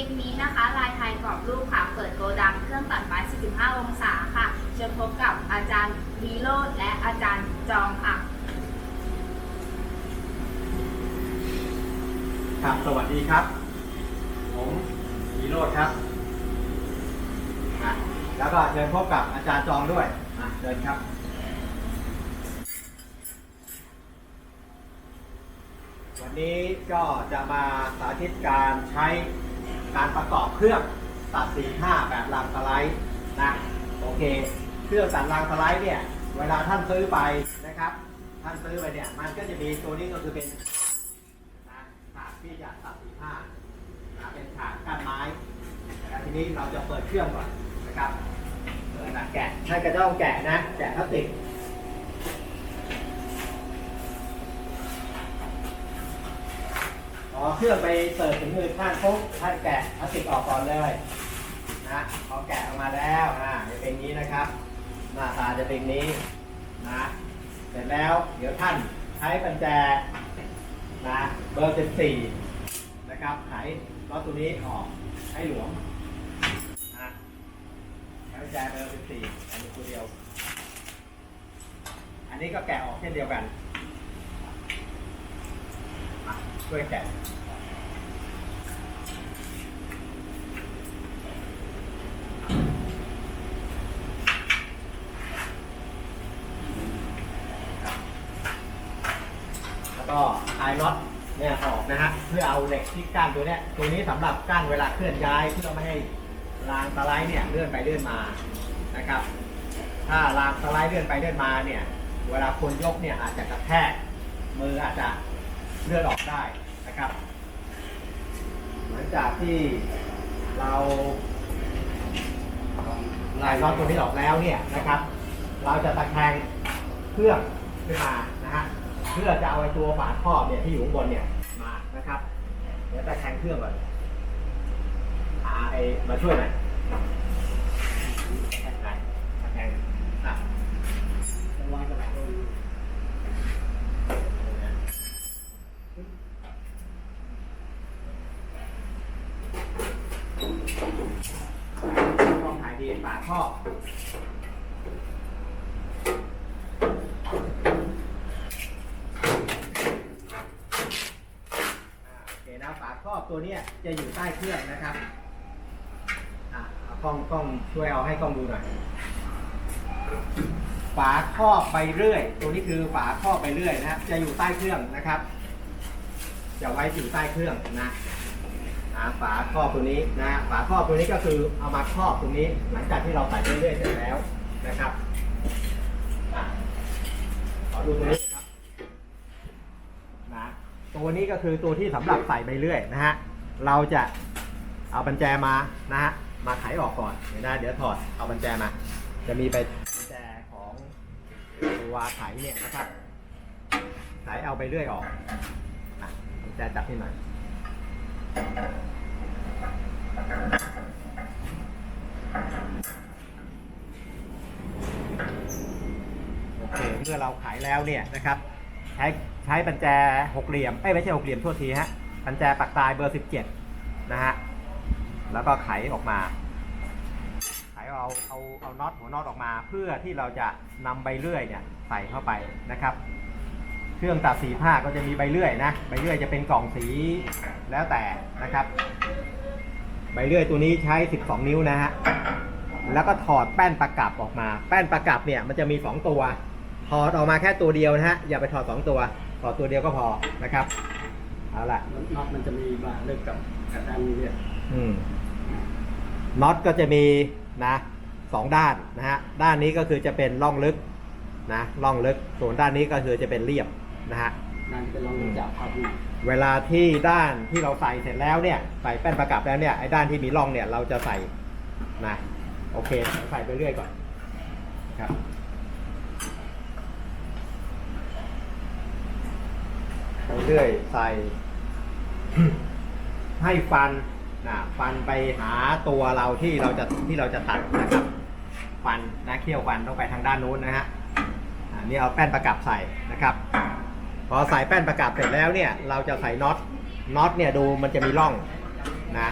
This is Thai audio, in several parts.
ลิปนี้นะคะลายไทยกรอบรูปค่ะ เปิดโกดังเครื่องตัดไม้ 45 องศาค่ะ เชิญพบกับอาจารย์วีโรจน์และอาจารย์จองค่ะ ครับ สวัสดีครับ ผมวีโรจน์ครับอะแล้วก็เชิญพบกับอาจารย์จองด้วยอะเชิญครับ วันนี้ก็จะมาสาธิตการใช้ การประกอบเครื่องตัดสีผ้าแบบรางสไลด์นะโอเค เครื่องตัดรางสไลด์เนี่ยเวลาท่านซื้อไปนะครับ ท่านซื้อไปเนี่ยมันก็จะมีตัวนี้ก็คือเป็นฉากที่จะตัดสีผ้านะเป็นฉากกั้นไม้ทีนี้เราจะเปิดเครื่องก่อนนะครับเปิดแกะท่านก็ต้องแกะนะแกะพลาสติก พอเครื่องไปเปิดถึงมือท่านปุ๊บท่านแกะพลาสติกออกก่อนเลยนะพอแกะออกมาแล้วอ่าจะเป็นนี้นะครับ หน้าตาจะเป็นนี้นะเสร็จแล้วเดี๋ยวท่านใช้ปัญแจนะเบอร์14นะครับไขน็อตตัวนี้ออกให้หลวมนะใช้กุญแจเบอร์14อันนี้ตัวเดียว อันนี้ก็แกะออกเช่นเดียวกันอะ ช่วยแกะแล้วก็คลายน็อตเนี่ยออกนะฮะเพื่อเอาเหล็กที่กั้นตัวเนี้ยตัวนี้สำหรับกั้นเวลาเคลื่อนย้ายเพื่อไม่ให้รางสไลด์เนี่ยเลื่อนไปเลื่อนมานะครับ ถ้ารางสไลด์เลื่อนไปเลื่อนมาเนี่ย เวลาคนยกเนี่ยอาจจะกระแทกมืออาจจะ เลื่อนออกได้นะครับหลังจากที่เราลายน็อตตัวนี้ออกแล้วเนี่ยนะครับ เราจะตะแคงเครื่องขึ้นมานะฮะเพื่อจะเอาไอ้ตัวฝาครอบเนี่ยที่อยู่ข้างบนเนี่ยมานะครับ เดี๋ยวตะแคงเครื่องก่อนหาไอ้มาช่วยหน่อยตะแคงตะแคงอะ วางกระดาษลง ต้องถ่ายดีฝาครอบอ่าโอเคนะฝาครอบตัวนี้จะอยู่ใต้เครื่องนะครับอะกล้องกล้องช่วยเอาให้กล้องดูหน่อย ฝาครอบไปเรื่อย ตัวนี้คือฝาครอบไปเรื่อยนะครับจะอยู่ใต้เครื่องนะครับ จะไว้อยู่ใต้เครื่องนะาฝาครอบตัวนี้นะฝาครอบตัวนี้ก็คือเอามาครอบตรงนี้ หลังจากที่เราใส่ไปเรื่อยเสร็จแล้วนะครับขอดูตัวนี้ครับนะตัวนี้ก็คือตัวที่สำหรับใส่ไปเรื่อยนะฮะเราจะเอาบัญแจมานะฮะมาไขออกก่อนเดี๋ยวนะเดี๋ยวถอดเอาบัญแจมา จะมีไปบัญแจของตัวไขเนี่ยนะครับไขเอาไปเรื่อยออกอะบัญแจจับที่หน่อย โอเคเมื่อเราขายแล้วเนี่ยนะครับ ใช้ใช้ปัญแจหกเหลี่ยมเอ้ยไม่ใช่หกเหลี่ยมโทษทีฮะปัญแจปักตายเบอร์17นะฮะแล้วก็ไขออกมาไขเอาเอาเอาน็อตหัวน็อตออกมา เพื่อที่เราจะนำใบเลื่อยเนี่ยใส่เข้าไปนะครับ เครื่องตัดสีผ้าก็จะมีใบเลื่อยนะใบเลื่อยจะเป็นกล่องสีแล้วแต่นะครับ ใบเลื่อยตัวนี้ใช้ 12 นิ้วนะฮะแล้วก็ถอดแป้นประกับออกมา แป้นประกับเนี่ยมันจะมี 2 ตัว ถอดออกมาแค่ตัวเดียวนะฮะอย่าไปถอด 2 ตัว ถอดตัวเดียวก็พอนะครับเอาละน็อตมันจะมีบาเลิกกับกระดันเนี่ยอืมน็อตก็จะมีนะสองด้านนะฮะด้านนี้ก็คือจะเป็นร่องลึกนะร่องลึกส่วนด้านนี้ก็คือจะเป็นเรียบ นะฮะนั่นเป็นลองจับภาพดูเวลาที่ด้านที่เราใส่เสร็จแล้วเนี่ย ใส่แป้นประกับแล้วเนี่ยไอ้ด้านที่มีร่องเนี่ยเราจะใส่นะโอเคใส่ไปเรื่อยก่อนครับไปเรื่อยใส่ ให้ฟันนะฟันไปหาตัวเราที่เราจะที่เราจะตัดนะครับ ฟันนะเขี้ยวฟันต้องไปทางด้านนู้นนะฮะอันนี้เอาแป้นประกับใส่นะครับ พอใส่แป้นประกับเสร็จแล้วเนี่ย เราจะใส่น็อตน็อตเนี่ยดูมันจะมีร่องนะ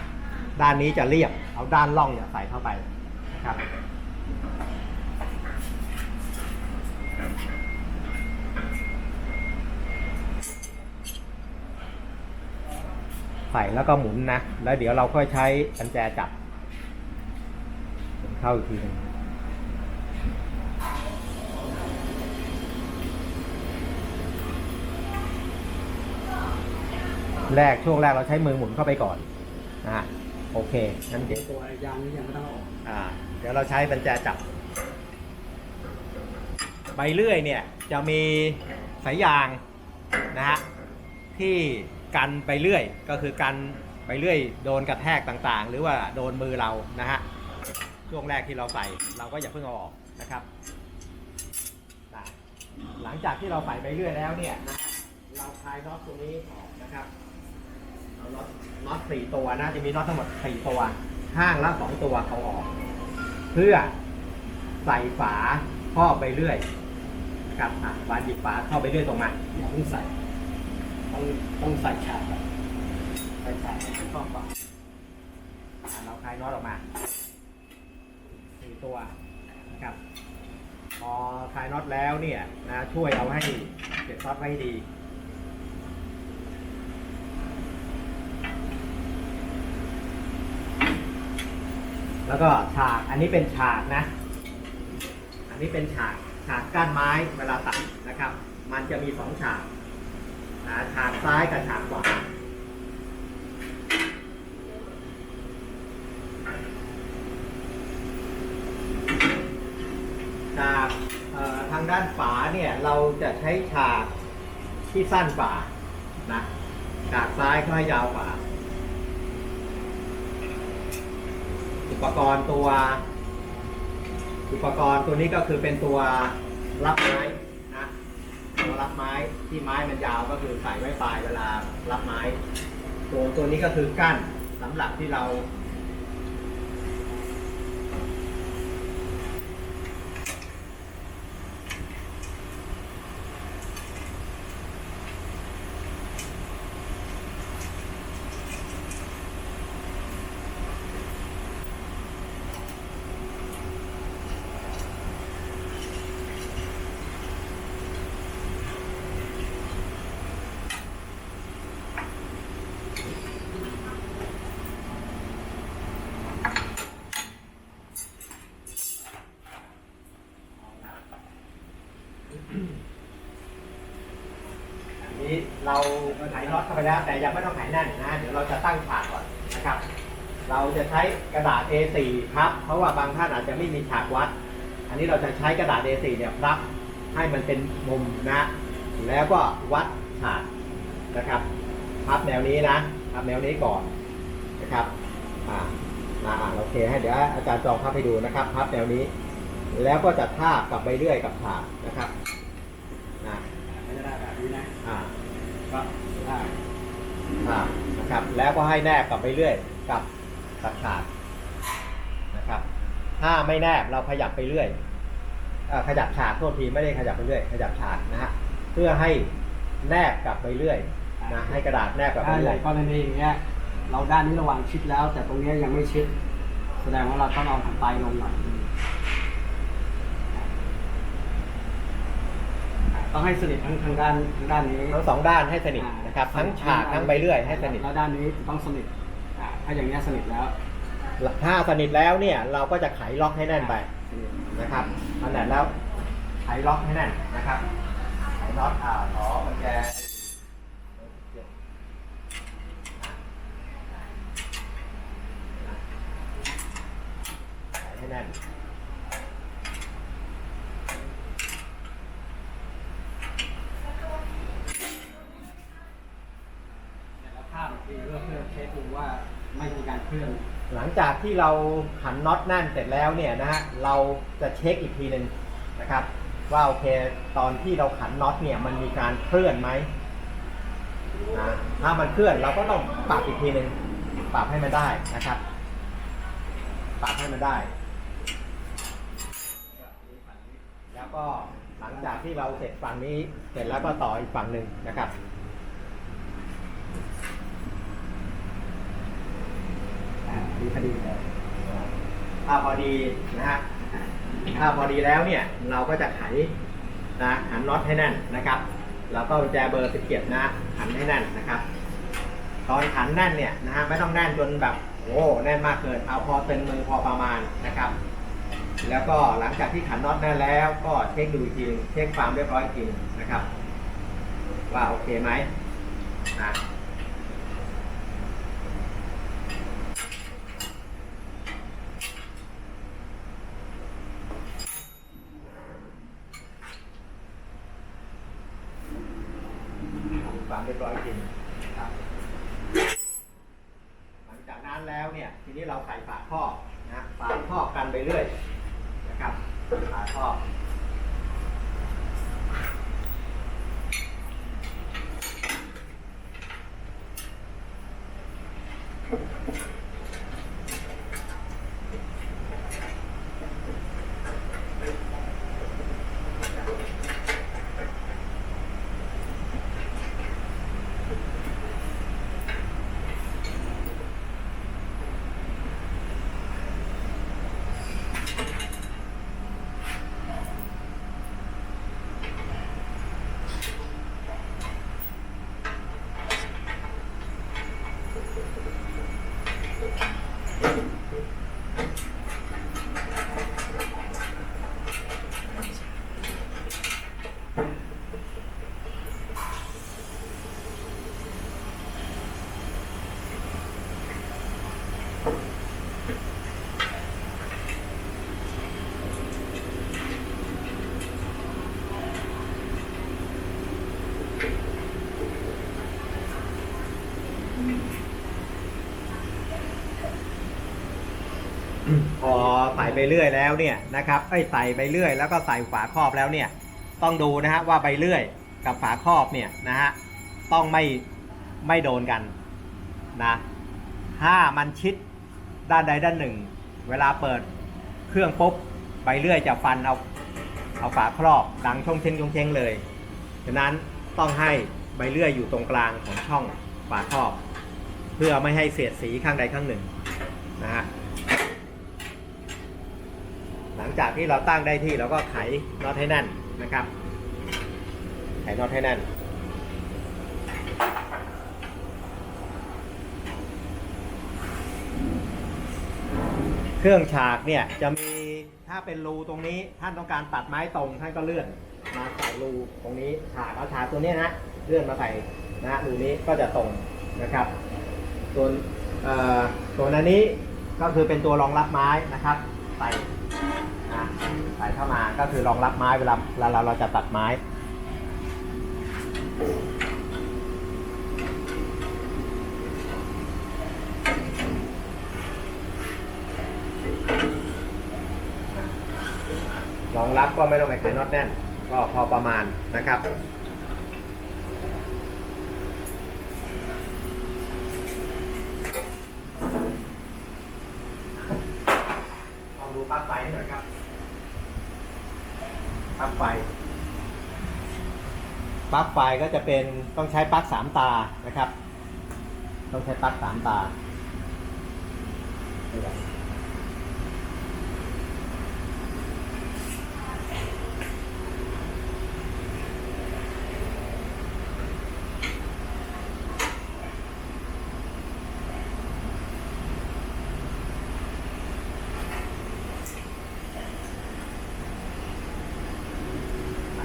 ด้านนี้จะเรียบ เอาด้านล่องเนี่ยใส่เข้าไปนะครับใส่แล้วก็หมุนนะ แล้วเดี๋ยวเราค่อยใช้กุญแจจับเข้าอีกทีหนึง แรกช่วงแรกเราใช้มือหมุนเข้าไปก่อนนะฮะโอเคงั้นเดี๋ยวตัวยางนี่ยังไม่ต้องเอาออกอ่าเดี๋ยวเราใช้บัญแจจับ ใบเลื่อยเนี่ยจะมีสายยางนะฮะที่กันใบเลื่อยก็คือกันใบเลื่อยโดนกระแทกต่างๆ หรือว่าโดนมือเรานะฮะช่วงแรกที่เราใส่เราก็อย่าเพิ่งเอาออกนะครับนะหลังจากที่เราใส่ใบเลื่อยแล้วเนี่ยนะเราคลายน็อตตัวนี้ออกนะครับเอา น็อตสี่ตัวนะจะมีน็อตทั้งหมดสี่ตัวข้างละสองตัวเอาออก เพื่อใส่ฝาครอบไปเรื่อยนะครับอะวานหยิบฝาเข้าไปเรื่อยตรงมาอย่าเพิ่งใส่ต้องต้องใส่ฉากแบใส่ฉากให้ครอบก่อนอะเราคลายน็อตออกมาสี่ตัวนะครับพอคลายน็อตแล้วเนี่ยนะช่วยเอาให้เก็บน็อตไว้ดี แล้วก็ฉากอันนี้เป็นฉากนะ อันนี้เป็นฉากฉากก้านไม้เวลาตัดนะครับ มันจะมีสองฉากฉากซ้ายกับฉากขวาจากทางด้านฝาเนี่ยเราจะใช้ฉากที่สั้นกว่านะฉากซ้ายก็ให้ยาวกว่า ปกรณ์ตัว อุปกรณ์ตัวนี้ก็คือเป็นตัวรับไม้นะตัวรับไม้ที่ไม้มันยาวก็คือใส่ไว้ปลายเวลารับไม้ตัวตัวนี้ก็คือกั้นสำหรับที่เรา อันนี้ เราไขน็อตเข้าไปแล้วแต่ยังไม่ต้องไขแน่นนะ เดี๋ยวเราจะตั้งฉากก่อนนะครับ เราจะใช้กระดาษ A4 พับ เพราะว่าบางท่านอาจจะไม่มีฉากวัด อันนี้เราจะใช้กระดาษ A4 เนี่ยพับให้มันเป็นมุมนะ แล้วก็วัดฉากนะครับ พับแนวนี้นะ พับแนวนี้ก่อนนะครับ อ่าอ่าโอเคให้เดี๋ยวอาจารย์จองพับให้ดูนะครับ พับแนวนี้ แล้วก็จะทากับใบเลื่อยกับฉากนะครับนะไม่ได้แบบนี้นะอ่า ก็ได้อ่านะครับ แล้วก็ให้แนบกับไปเรื่อยกับตัดขาดนะครับ ถ้าไม่แนบเราขยับไปเรื่อยเอ่อขยับฉากโทษทีไม่ได้ขยับไปเรื่อยขยับฉากนะฮะเพื่อให้แนบกลับไปเรื่อยนะให้กระดาษแนบกลับไปถ้าอเรื่อย่างยกรณีอย่างเงี้ยเราด้านนี้ระวังชิดแล้ว แต่ตรงเนี้ยยังไม่ชิด แสดงว่าเราต้องเอาทางปลายลงหน่อย ต้องให้สนิททั้งทางด้านทางด้านนี้ ทั้งสองด้านให้สนิทนะครับทั้งฉากทั้งใบเลื่อยให้สนิท แล้วด้านนี้ต้องสนิทอ่าถ้าอย่างเงี้ยสนิทแล้วถ้าสนิทแล้วเนี่ยเราก็จะไขล็อกให้แน่นไปสนิทนะครับพอแน่นแล้วไขล็อกให้แน่นนะครับไขน็อตอ่าขอกุญแจไขให้แน่น แล้วภาพอีกทีเพื่อเพื่อเช็คดูว่าไม่มีการเคลื่อน หลัง จากที่เราขันน็อตแน่นเสร็จแล้วเนี่ยนะฮะเราจะเช็คอีกทีหนึ่งนะครับ ว่าโอเคตอนที่เราขันน็อตเนี่ยมันมีการเคลื่อนไหมนะถ้ามันเคลื่อนเราก็ต้องปรับอีกทีหนึ่งปรับให้มันได้นะครับปรับให้มันได้ แล้วก็หลังจากที่เราเสร็จฝั่งนี้เสร็จแล้วก็ต่ออีกฝั่งหนึ่งนะครับ ถดีพอดีเลยถ้าพอดีนะฮะถ้าพอดีแล้วเนี่ยเราก็จะไขนะหันน็อตให้แน่นนะครับแล้วก็แจเบอร์17นะหันให้แน่นนะครับ ตอนขันแน่นเนี่ยนะฮะไม่ต้องแน่นจนแบบโอ้แน่นมากเกินเอาพอเป็นมือพอประมาณนะครับ แล้วก็หลังจากที่ขันน็อตแน่นแล้วก็เช็คดูอีกทีหนึ่งเช็คความเรียบร้อยอีกทีหนึ่งนะครับ ว่าโอเคไหมนะ ความเรียบร้อยจริงครับหลังจากนั้นแล้วเนี่ยทีนี้เราใส่ฝาครอบนะฝาครอบกันไปเรื่อยนะครับฝาครอบพอใส่ ไปเรื่อยแล้วเนี่ยนะครับไอ้ใส่ไปเรื่อยแล้วก็ใส่ฝาครอบแล้วเนี่ยต้องดูนะฮะว่าใบเลื่อยกับฝาครอบเนี่ยนะฮะต้องไม่ไม่โดนกันนะถ้ามันชิดด้านใดด้านหนึ่ง เวลาเปิดเครื่องปุ๊บใบเลื่อยจะฟันเอาเอาฝาครอบดังช่องเชงช่องเชงเลยฉะนั้นต้องให้ใบเลื่อยอยู่ตรงกลางของช่องฝาครอบ เพื่อไม่ให้เสียดสีข้างใดข้างหนึ่งนะฮะ หลังจากที่เราตั้งได้ที่เราก็ไขน็อตให้แน่นนะครับ ไขน็อตให้แน่น เครื่องฉากเนี่ยจะมีถ้าเป็นรูตรงนี้ท่านต้องการตัดไม้ตรงท่านก็เลื่อนมาใส่รูตรงนี้ฉากเอาฉากตัวนี้นะเลื่อนมาใส่นะรูนี้ก็จะตรงนะครับ ส่วนเอ่อส่วนอันนี้ก็คือเป็นตัวรองรับไม้นะครับใส่ะใส่เข้ามาก็คือรองรับไม้เวลาเวลาเราจะตัดไม้รองรับก็ไม่ต้องไปไขน็อตแน่น ก็พอประมาณนะครับลองดูปลั๊กไฟหน่อยครับ ปลั๊กไฟปลั๊กไฟก็จะเป็นต้องใช้ปลั๊กสามตานะครับ ต้องใช้ปลั๊กสามตา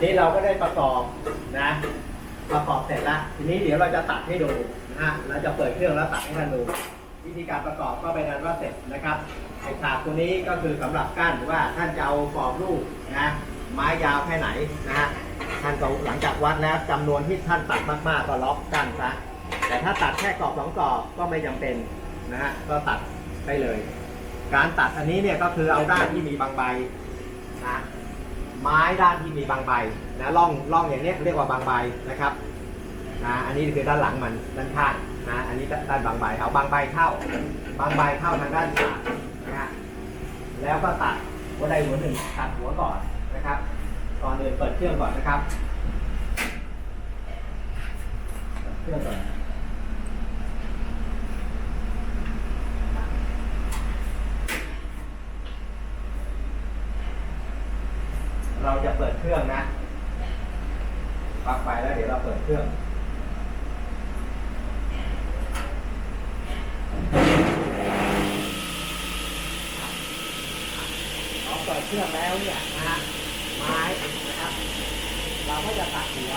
นี้เราก็ได้ประกอบนะ ประกอบเสร็จแล้วทีนี้เดี๋ยวเราจะตัดให้ดูนะฮะเราจะเปิดเครื่องแล้วตัดให้ท่านดู วิธีการประกอบก็เป็นนั้นว่าเสร็จนะครับไอ้ฉากตัวนี้ก็คือสำหรับกั้นว่าท่านจะเอากรอบรูปนะไม้ยาวแค่ไหนนะฮะท่านก็หลังจากวัดแล้วจำนวนที่ท่านตัดมากๆก็ล็อกกั้นซะแต่ถ้าตัดแค่กรอบสองกรอบก็ไม่จำเป็นนะฮะก็ตัดได้เลย การตัดอันนี้เนี่ยก็คือเอาด้านที่มีบางใบนะ ไม้ด้านที่มีบางใบนะร่องร่องอย่างเนี้ยเรียกว่าบางใบนะครับนะอันนี้คือด้านหลังมันด้านข้างนะอันนี้ด้านบางใบเอาบางใบเข้า บางใบเข้าทางด้านขวานะฮะแล้วก็ตัดหัวใดหัวหนึ่งตัดหัวก่อนนะครับก่อนอื่นเปิดเครื่องก่อนนะครับเปิดเครื่องก่อน เราจะเปิดเครื่องนะปลั๊กไฟแล้วเดี๋ยวเราเปิดเครื่องเราเปิดเครื่องแล้วเนี่ยนะฮะไม้นะครับ เราก็จะตัดหัว